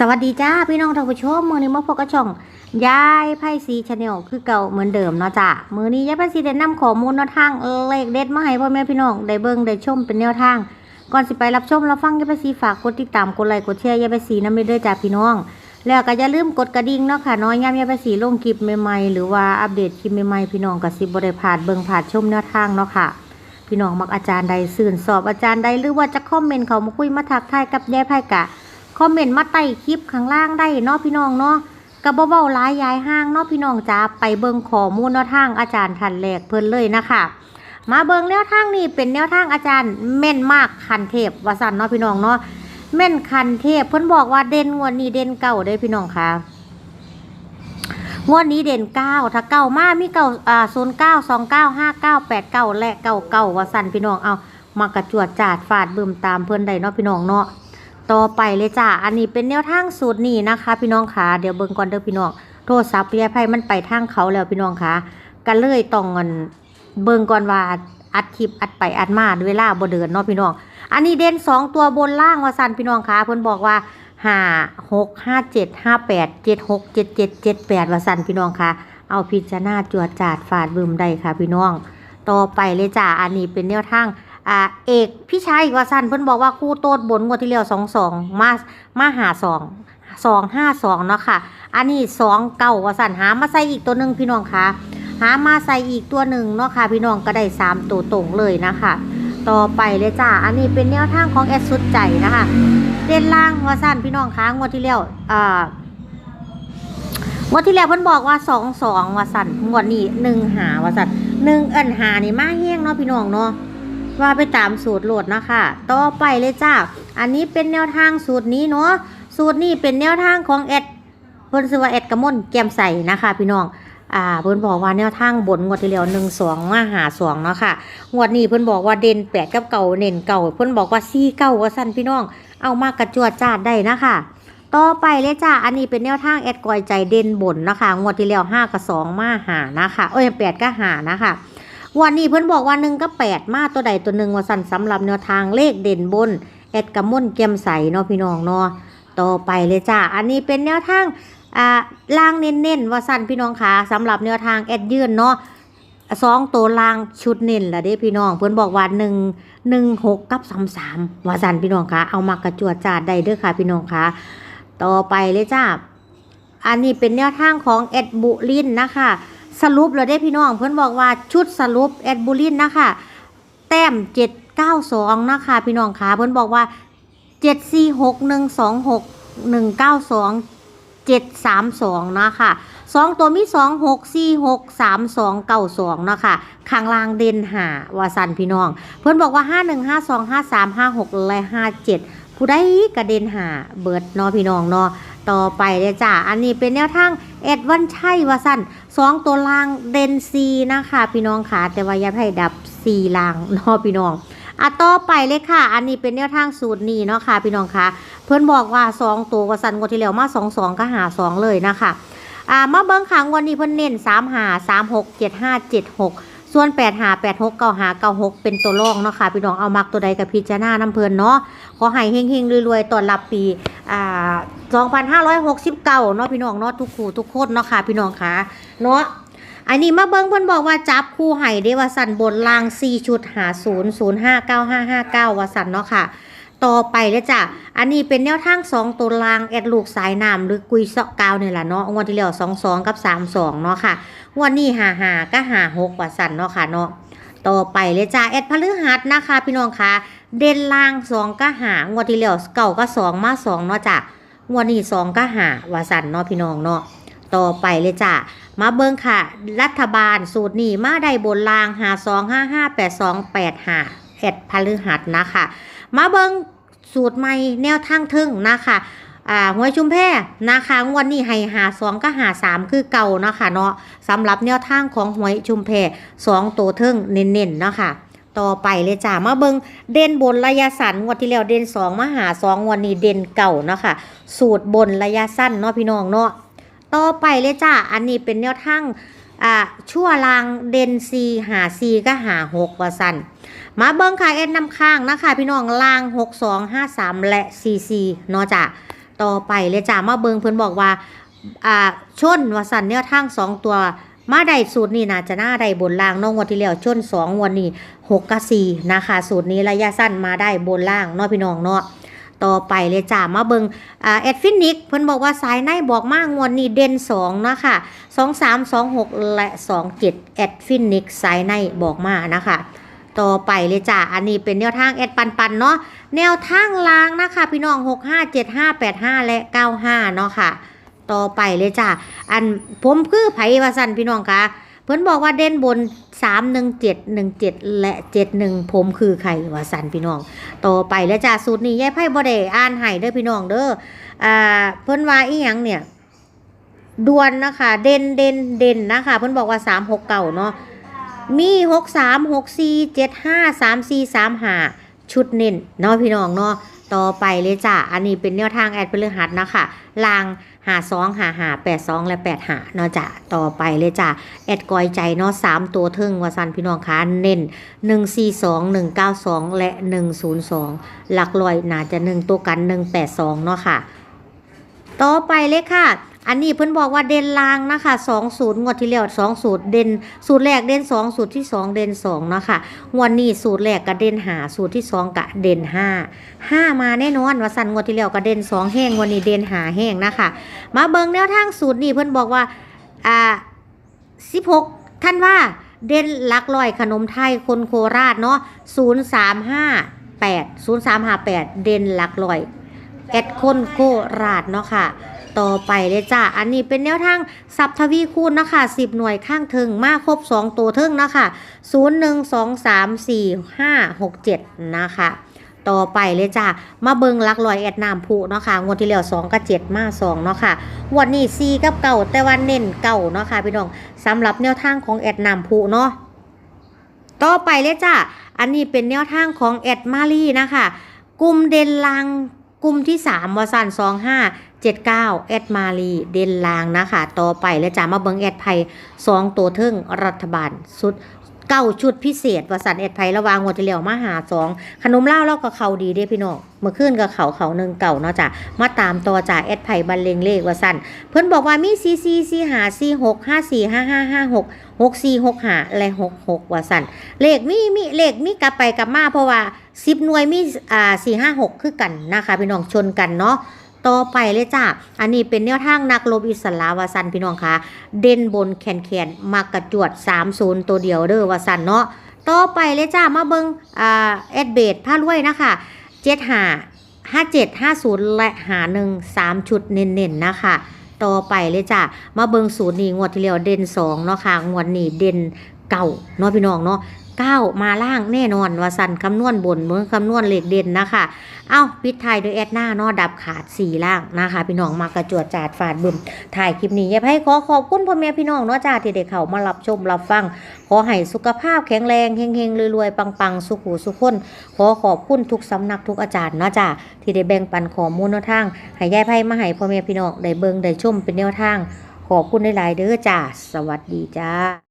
สวัสดีจ้าพี่น้องท่านผู้ชมมือนี้มาพบกับช่องยายไพ่ซีชาแนลคือเก่าเหมือนเดิมเนาะจ้ะมือนี้ยายไพ่ซีได้นำข้อมูลแนวทางเลขเด็ดมาให้พ่อแม่พี่น้องได้เบิ่งได้ชมเป็นแนวทาง ก่อนสิไปรับชมรับฟังยายไพ่ซีฝากกดติดตามกดไลค์กดแชร์ยายไพ่ซีนำไปด้วยจ้าพี่น้อง แล้วก็อย่าลืมกดกระดิ่งเนาะค่ะน้อยย้ำยายไพ่ซีลงคลิปใหม่ๆหรือว่าอัปเดตคลิปใหม่ๆพี่น้องก็สิบ่ได้พาดเบิ่งพลาดชมแนวทางเนาะค่ะพี่น้องมักอาจารย์ใดสื่นสอบอาจารย์ใดหรือว่าจะคอมเมนต์เขามาคุยมาทักทายกับยายไพ่กะ คอมเมนต์มาใต้คลิปข้างล่างได้เนาะพี่น้องเนาะกระเบาๆหลายยายห้างเนาะพี่น้องจ้าไปเบิ่งข้อมูลแนวทางอาจารย์ทันแรกเพิ่นเลยนะคะมาเบิ่งแนวทางนี้เป็นแนวทางอาจารย์แม่นมากคันเทพวสันเนาะพี่น้องเนาะแม่นคันเทพเพิ่นบอกว่าเด่นงวดนี้เด่นเก่าเด้พี่น้องค่ะงวดนี้เด่นเก้าถ้าเก้ามามีเก้าอ่าศูนย์เก้าสองเก้าห้าเก้าแปดเก้าและเก้าเก้าวสันพี่น้องเอามากระจวดจาดฟาดบึมตามเพิ่นได้เนาะพี่น้องเนาะ ต่อไปเลยจ้าอันนี้เป็นแนวทางสูตรนี้นะคะ พี่น้องคะเดี๋ยวเบิ่งก่อนเด้อพี่น้องโทรศัพท์ยายไพ่มันไปทางเขาแล้วพี่น้องคะกันเลยต้องเงินเบิ่งก่อนว่าอัดคลิปอัดไปอัดมาเวลาบ่เดินเนาะพี่น้อง อันนี้เด่นสองตัวบนล่างว่าสันพี่น้องคะเพิ่นบอกว่าห้าหกห้าเจ็ดห้าแปดเจ็ดหกเจ็ดเจ็ดเจ็ดแปดว่าสันพี่น้องคะเอาพิจารณาจวดจาดฝาดบึมได้ค่ะพี่น้อง ต่อไปเลยจ้าอันนี้เป็นแนวทาง อ่าเอกพี่ชายอีกว่าสั้นเพิ่นบอกว่าคู่โตดบนงวดที่แล้วสองสองมามาหาสองสองห้าสองเนาะค่ะ อันนี้สองเก้าว่าสั้นหามาใส่อีกตัวหนึ่งพี่น้องคะหามาใส่อีกตัวหนึ่งเนาะค่ะ พี่น้องก็ได้สามตัวตรงเลยนะคะ ต่อไปเลยจ้าอันนี้เป็นแนวทางของแอดสุดใจนะคะเด่นล่างว่าสั้นพี่น้องคะงวดที่แล้วอ่างวดที่แล้วเพิ่นบอกว่าสองสองว่าสั้นงวดนี้หนึ่งหาว่าสั้นหนึ่งเอินหานี่มาแห้งเนาะพี่น้องเนาะ ว่าไปตามสูตรโหลดนะคะต่อไปเลยจ้า อันนี้เป็นแนวทางสูตรนี้เนาะ สูตรนี้เป็นแนวทางของแอดเพิ่นชื่อว่าแอดกระมนแกมใส่นะคะ พี่น้อง อ่า เพิ่นบอกว่าแนวทางบนงวดที่แล้วหนึ่งสองมาหาสองเนาะค่ะ งวดนี้เพิ่นบอกว่าเด่นแปดกับเก่าเน่นเก่า เพิ่นบอกว่าซี่เก่าว่าสั้นพี่น้อง เอามากระจวดจาดได้นะคะต่อไปเลยจ้า อันนี้เป็นแนวทางแอดกอยใจเด่นบนนะคะ งวดที่แล้วห้ากับสองมาหานะคะ เอ้ยแปดก็หานะคะ วันนี้เพิ่นบอกว่าหนึ่งก็แปดมาตัวใดตัวหนึ่งว่าสั่นสำหรับแนวทางเลขเด่นบนแอดกระม่นเกมใสเนาะพี่น้องเนาะต่อไปเลยจ้าอันนี้เป็นแนวทางอ่าล่างเน้นๆว่าสั่นพี่น้องคะสำหรับแนวทางแอดยื่นเนาะสองตัวล่างชุดเน้นละเด้พี่น้อง เพิ่นบอกว่าหนึ่งหนึ่งหกกับสามสามว่าสั่นพี่น้องคะเอามากระจวดจาดได้เด้อค่ะพี่น้องคะต่อไปเลยจ้าอันนี้เป็นแนวทางของแอดบุลินนะคะ สรุปเลยได้พี่น้องเพื่อนบอกว่าชุดสรุปแอดบูลินนะคะแต้มเจ็ดเก้าสองนะคะพี่น้องคะเพื่อนบอกว่าเจ็ดสี่หกหนึ่งสองหกหนึ่งเก้าสองเจ็ดสามสองนะคะสองตัวมีสองหกสี่หกสามสองเก้าสองนะคะข้างล่างเด่นหาวาสันพี่น้อง เพื่อนบอกว่าห้าหนึ่งห้าสองห้าสามห้าหกและห้าเจ็ดผู้ใดกระเด็นหาเบิร์ดเนาะพี่น้องเนาะต่อไปเลยจ้ะอันนี้เป็นแนวทาง เอ็ดวันชัยวาสั้นสองตัวล่างเดนซีนะคะพี่น้องค่ะแต่ว่าอยัให้ดับซีล่างเนาะพี่น้องอะต่อไปเลยค่ะ อันนี้เป็นแนวทางสูตรนี้เนาะค่ะพี่น้องค่ะ เพื่อนบอกว่าสองตัววสันกว่าที่แล้วมาสองสองก็หาสองเลยนะคะอ่ามาเบิ้งขังวันนี้เพื่อนเน้นสามหาสามหกเจ็ดห้าเจ็ดหก ส่วนแปดหาแปดหกเก้าหาเก้าหกเป็นตัวรองเนาะค่ะพี่น้องเอามักตัวใดกับพิจารณาน้ำเพลินเนาะขอให้เฮงๆรวยๆตอนรับปีอ่า2569เนาะพี่น้องเนาะทุกคู่ทุกคนเนาะค่ะพี่น้องค่ะเนาะอันนี้มาเบิ้งเพิ่นบอกว่าจับคู่ไห่เดวสันบนล่าง4ชุดหา0 0 5 9 5 5 9ว่าสันเนาะค่ะ ต่อไปเลยจ้ะ อันนี้เป็นแนวทาง2ตัวล่างแอดลูกสายน้ำหรือกุยเสาะกาวเนี่ยแหละเนาะงวดที่แล้ว2 2กับ3 2เนาะค่ะงวดนี้หาหาก็หา6ว่าสันเนาะค่ะเนาะต่อไปเลยจ้ะแอดพฤหัสนะคะ พี่น้องค่ะเด่นล่าง2ก็หางวดที่แล้วเก่าก็2มา2เนาะจ้ะงวดนี้2ก็หาว่าสันเนาะพี่น้องเนาะต่อไปเลยจ้ะมาเบิ่งค่ะ รัฐบาลสูตรนี้มาได้บนรางหาสองห้าห้าแปดสองแปดหาเอ็ดพฤหัสนะคะ มาเบิงสูตรใหม่แนวทางทึ่งนะคะอ่าหวยชุมแพนะคะงวันนี้ให้หาสองก็หาสามคือเก่านะคะเนาะสำหรับแนวทางของหวยชุมแพสองตัวทึ่งเน้นๆเนาะค่ะต่อไปเลยจ้ามาเบิงเด่นบนระยะสั้นงวดที่แล้วเด่นสองมาหาสองงวันนี้เด่นเก่าเนาะค่ะสูตรบนระยะสั้นเนาะพี่น้องเนาะต่อไปเลยจ้าอันนี้เป็นแนวทาง อ่าชั่วลางเดนซีหาซีก็หาหกว่าสันมาเบิ้งค่ะเอ็นนำข้างนะคะพี่น้องลางหกสองห้าสามและซีซีเนาะจ้ะต่อไปเลยจ้ามาเบิ้งเพิ่นบอกว่าอ่าชนว่าสันแนวทางสองตัวมาได้สูตรนี้น่าจะหน่าได้บนล่างน้องงวดที่แล้วชนสองงวันนี้หกกับสี่นะคะ สูตรนี้ระยะสั้นมาได้บนล่างเนาะพี่น้องเนาะ ต่อไปเลยจ้ามาเบิงอ่าแอดฟินิกเพิ่นบอกว่าสายในบอกมากงวดนี้เด่นสองนะค่ะสองสามสองหกและสองเจ็ดแอดฟินิกสายในบอกมานะคะต่อไปเลยจ้าอันนี้เป็นแนวทางแอดปันปันๆเนาะแนวทางลางนะคะ พี่น้อง 6 5 7 5 8 5 และ 95 เนาะค่ะ ต่อไปเลยจ้าอันผมคือไผวาสันพี่น้องคะ เพิ่นบอกว่าเด่นบน3 1 7 1 7และ71ผมคือใครวาสันพี่น้องต่อไปเลยจ้าสูตรนี้ยายไพ่บ่ได้อ่านให้เด้อพี่น้องเด้ออ่าเพิ่นว่าอีหยังเนี่ยดวนนะคะ เด่นเด่นเด่นนะคะ เพิ่นบอกว่า3 6 9เนาะมีหกสามหกสี่เจ็ดห้าสามสี่สามห้าชุดเน้นเนาะพี่น้องเนาะต่อไปเลยจ้ะ อันนี้เป็นแนวทางแอดเป็นเรื่องหัดนะคะลาง หาสองหาหาแปดสองและแปดหาเนาะจ้ะต่อไปเลยจ้ะแอดกอยใจเนาะสามตัวทึ่งวาสันพี่น้องคะเน้นหนึ่งสี่สองหนึ่งเก้าสองและหนึ่งศูนย์สองหลักลอยน่าจะหนึ่งตัวกันหนึ่งแปดสองเนาะค่ะ ต่อไปเลยค่ะ อันนี้เพิ่นบอกว่าเด่นลางนะคะสองสูตรงวดที่แล้วสองสูตรเด่นสูตรแรกเด่นสองสูตรที่สองเด่นสองเนาะค่ะงวดนี้สูตรแรกก็เด่นหาสูตรที่สองก็เด่นห้าห้ามาแน่นอนว่าสันงวดที่แล้วก็เด่นสองแห้งงวันนี้เด่นหาแห้งนะคะ มาเบิ่งแนวทางสูตรนี้เพิ่นบอกว่าอ่าสิบหกท่านว่าเด่นลักร้อยขนมไทยคนโคราชเนาะศูนย์สามห้าแปดศูนย์สามห้าแปดเด่นลักร้อย แอดคนโคราชเนาะค่ะ ต่อไปเลยจ้าอันนี้เป็นแนวทางสับทวีคูณนะคะ10หน่วยข้างเทิงมาครบ2ตัวเทิงนะคะ0 1 2 3 4 5 6 7นะคะต่อไปเลยจ้ามาเบิงลักลอยแอดน้ำผูเนาะค่ะงวดที่แล้ว2กับ7มา2เนาะค่ะวดนี้4กับเก่าแต่ว่าเน้นเก่าเนาะค่ะพี่น้องสำหรับแนวทางของแอดน้ำผูเนาะต่อไปเลยจ้าอันนี้เป็นแนวทางของแอดมารีนะคะกลุ่มเด่นลาง กลุ่มที่3วสัน25 79แอดมาลีเดนลางนะคะ ต่อไปและจะมาเบิงแอดไพ2ตัวเทิงรัฐบาลสุด เก้าชุดพิเศษวสันแอดไพระวางงวดที่แล้วมาหาสองขนมเล่าวแล้วก็เขาดีเด้พี่น้องเมื่อคืนกับเขาเขาหนึ่งเก่าเนาะจ้ะมาตามต่อจ่าแอดไพบรรเลงเลขวสันเพิ่อนบอกว่ามีซีซีซีหาซีหกห้าสี่ห้าห้าห้าหกหกสี่หกหาและหกหกวสันเลขมีมีเลขมีกลับไปกลับมาเพราะว่าสิบหน่วยมีอ่าสี่ห้าหกคือกันนะคะพี่น้องชนกันเนาะ ต่อไปเลยจ้า อันนี้เป็นแนวทางนักลบอิสลาวาสันพี่น้องคะเด่นบนแขนแขนมากระจวด30ตัวเดียวเด้อวาสันเนาะ ต่อไปเลยจ้า มาเบิงอ่าเอ็ดเบดผ้ารวยนะคะเจ็ดหาห้าเจ็ดห้าศูนย์และหาหนึ่งสามชุดเน้นๆนะคะต่อไปเลยจ้ามาเบิงสูตรนี้งวดที่แล้วเด่นสองเนาะค่ะ งวดนี้เด่น เก่าเนาะพี่น้องเนาะเก้ามาล่างแน่นอนว่าสันคำนวณบนเมื่อคำนวณเหล็กเด่นนะคะเอ้าปิดท้ายด้วยแอดหน้าเนาะดับขาดสี่ล่างนะคะ พี่น้องมากระจวดจาดฝาดบึมถ่ายคลิปนี้อย่าให้ขอขอบคุณพ่อแม่พี่น้องเนาะจ้าที่ได้เข้ามารับชมรับฟัง ขอให้สุขภาพแข็งแรงเฮงๆรวยๆปังๆ สุขหูสุขคนขอขอบคุณทุกสำนักทุกอาจารย์เนาะจ้าที่ได้แบ่งปันข้อมูลแนวทางให้ยายไพ่มาให้พ่อแม่พี่น้องได้เบิ่งได้ชมเป็นแนวทาง ขอบคุณหลายๆเด้อจ้าสวัสดีจ้า